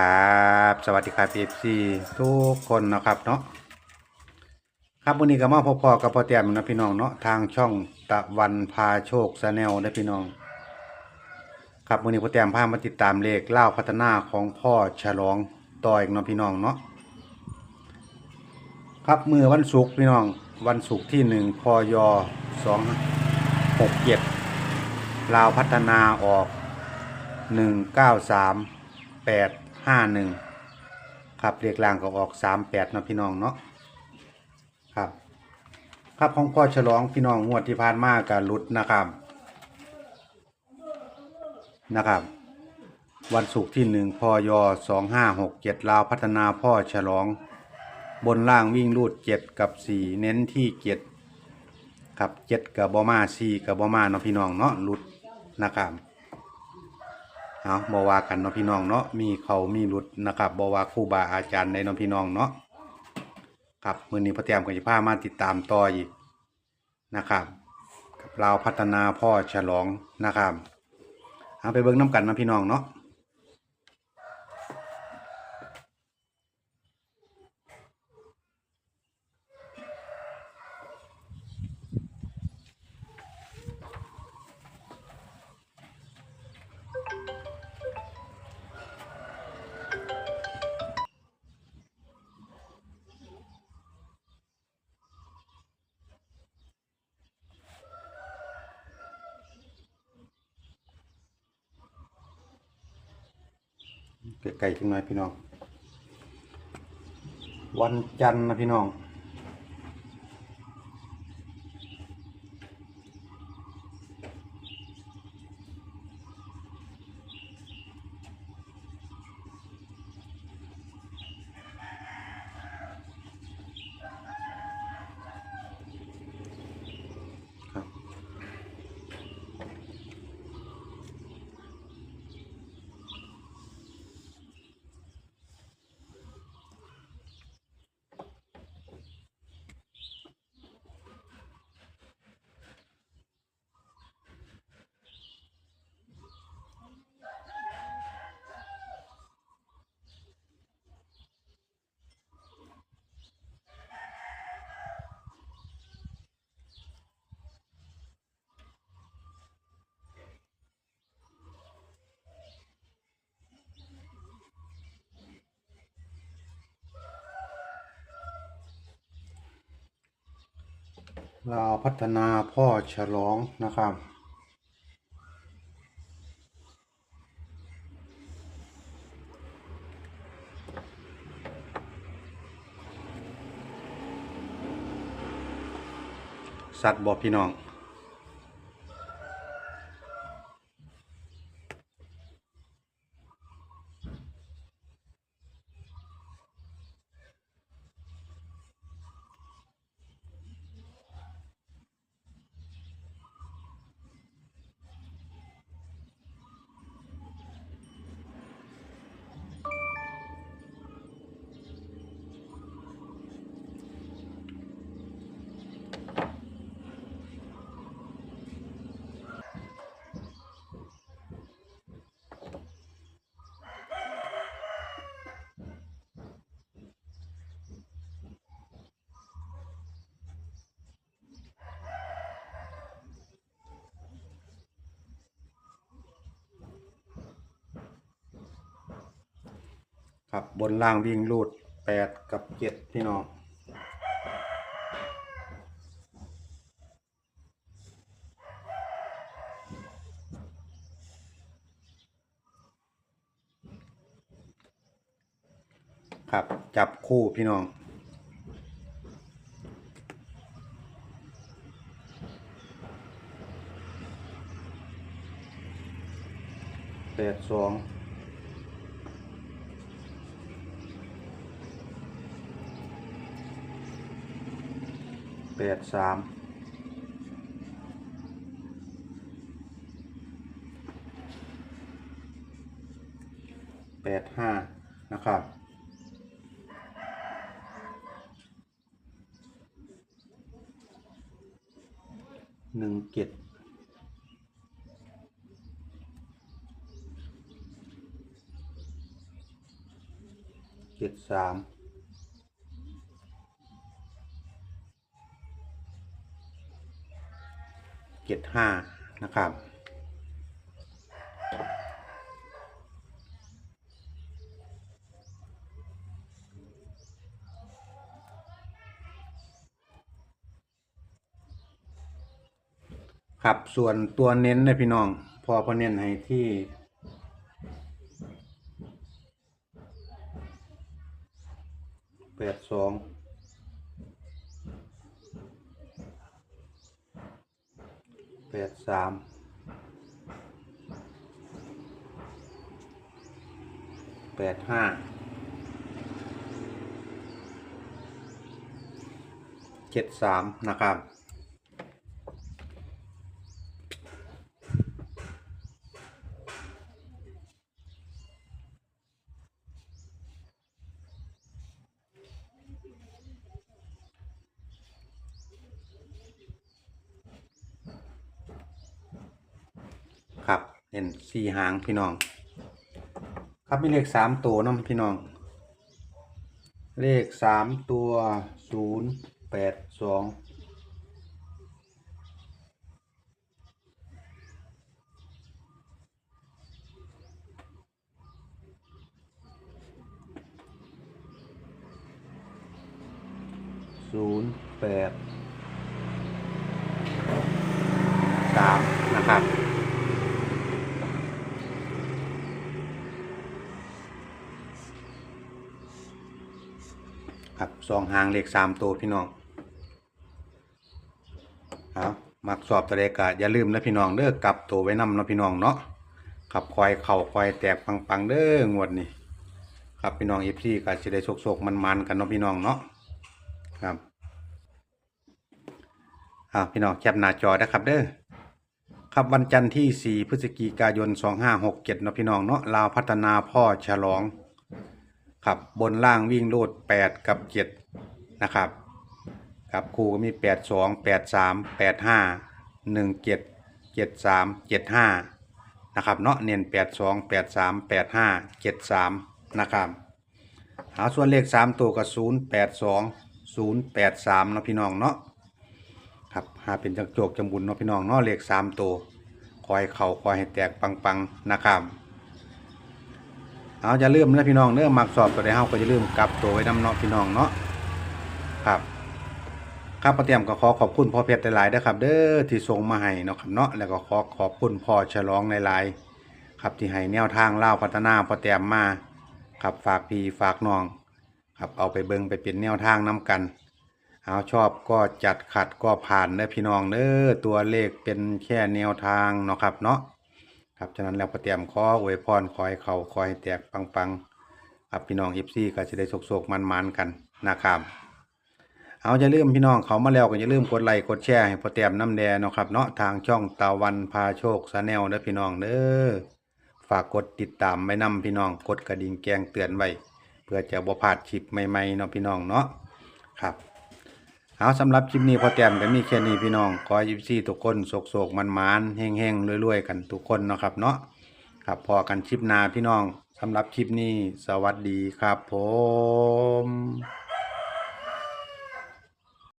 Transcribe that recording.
ครับสวัสดีครับเอฟซีทุกคนนะครับเนาะครับวันนี้ก็มาพบพอกับพ่อแต้มนะพี่น้องเนาะทางช่องตะวันพาโชคชาแนลนะพี่น้อง ครับวันนี้พ่อแต้มพามาติดตามเลขเล่าพัฒนาของพ่อฉลองต่ออีกเนาะพี่น้องเนาะครับมือวันศุกร์พี่น้องวันศุกร์ที่หนึ่งพยสองหกเจ็ดลาวพัฒนาออกหนึ่งเก้าสามแปด ห้าหนึ่งครับเรียกล่างก็ออกสามแปดนะพี่น้องเนาะครับ ครับของพ่อฉลองพี่น้องงวดที่ผ่านมากับลุดนะครับนะครับ วันศุกร์ที่หนึ่งพยสองห้าหกเจ็ดลาวพัฒนาพ่อฉลอง บนล่างวิ่งรูดเจ็ดกับสี่เน้นที่เจ็ดครับเจ็ดกับบอมาสี่กับบอมาเนาะพี่น้องเนาะลุดนะครับ เอาบอว่ากันเนาะพี่น้องเนาะมีเขามีรุดนะครับบอว่าครูบาอาจารย์ในเนาะพี่น้องเนาะครับมือนี้พระเตรียมกับจิพามาติดตามต่ออีกนะครับกับเราพัฒนาพ่อฉลองนะครับเอาไปเบิ้งน้ำกันนะพี่น้องเนาะ ไกลๆจังหน่อยพี่น้อง วันจันทร์นะพี่น้อง เราวพัฒนาพ่อฉลองนะครับ สัตว์บอกพี่น้อง ครับบนล่างวิ่งรูดแปดกับเจ็ดพี่น้องครับจับคู่พี่น้องแปดสอง แปดสามแปดห้านะครับหนึ่งเจ็ดเจ็ดสาม เจ็ดห้านะครับ ครับส่วนตัวเน้นนะพี่น้อง พอพอเน้นให้ที่แปดสอง ปดสามแปดห้าเจ็ดสามนะครับ ครับเห็นสี่หางพี่น้อง ครับมีเลขสามตัวน้องพี่น้อง เลขสามตัวศูนย์แปดสองศูนย์แปดสามนะครับ สองหางเลขสามตัวพี่น้องเอามักสอบตัวเลขก็อย่าลืมนะพี่น้องเด้อกลับตัวไว้นำนะพี่น้องเนาะครับคอยเข่าคอยแตกปังๆเด้องวดนี้ครับพี่น้องเอฟซีก็จะได้โศกๆมันๆกันเนาะพี่น้องเนาะครับอ่าพี่น้องแคปหน้าจอนะครับเด้อครับวันจันทร์ที่ 4 พฤศจิกายน 2567เนาะพี่น้องเนาะลาวพัฒนาพ่อฉลอง ครับบนล่างวิ่งโลด8กับ7นะครับครับครูก็มี8 2 8 3 8 5 1 7 7 3 7 5นะครับเนาะเน้น8 2 8 3 8 5 7 3นะครับหาส่วนเลข3ตัวก็0 8 2 0 8 3เนาะพี่น้องเนาะครับหาเป็นจังโจกจังบุญเนาะพี่น้องเนาะเลข3ตัวคอยเข่าคอยให้แตกปังๆนะครับ เอาจะเริ่าลืมนะพี่น้องเนื้อมักสอบตัวใดเฮาก็จะลืมกลับตัวไว้นำเนาะพี่น้องเนาะครับครับประเตรียมก็ขอขอบคุณพ่อเพชรหลายๆนะครับ เด้อที่ส่งมาให้เนาะครับเนาะแล้วก็ขอขอบคุณพ่อฉลองหลายๆครับที่ให้แนวทางเล่าพัฒนาพ่อเตรียมมาครับฝากพี่ฝากน้อง ครับเอาไปเบิ่งไปเป็นแนวทางนํกันเอาชอบก็จัดขัดก็ผ่านเด้อพี่น้องเด้อตัวเลขเป็นแค่แนวทางเนาะครับเนาะ ครับฉะนั้นแล้วประเตรียมขออวยพรขอให้เขาขอให้แตกปังๆครับพี่น้องเอฟซีก็จะได้โศกๆมันๆกันนะครับเอาอย่าลืมพี่น้องเขามาแล้วก็อย่าลืมกดไลค์กดแชร์ให้พอเตรียมน้ำแดงนะครับเนาะทางช่องตะวันพาโชคสแนลเด้อพี่น้องเด้อฝากกดติดตามไว้นำพี่น้องกดกระดิ่งแกงเตือนไว้เพื่อจะบ่พลาดคลิปใหม่ๆเนาะพี่น้องเนาะครับ เอาสำหรับคลิปนี้พอแต้มก็มีแค่นี้พี่น้อง ขอยิบซี่ทุกคนโศกโศกมันมานแห้งๆรวยๆ กันทุกคนเนาะครับเนาะครับพอกันคลิปหน้าพี่น้องสำหรับคลิปนี้ สวัสดีครับผม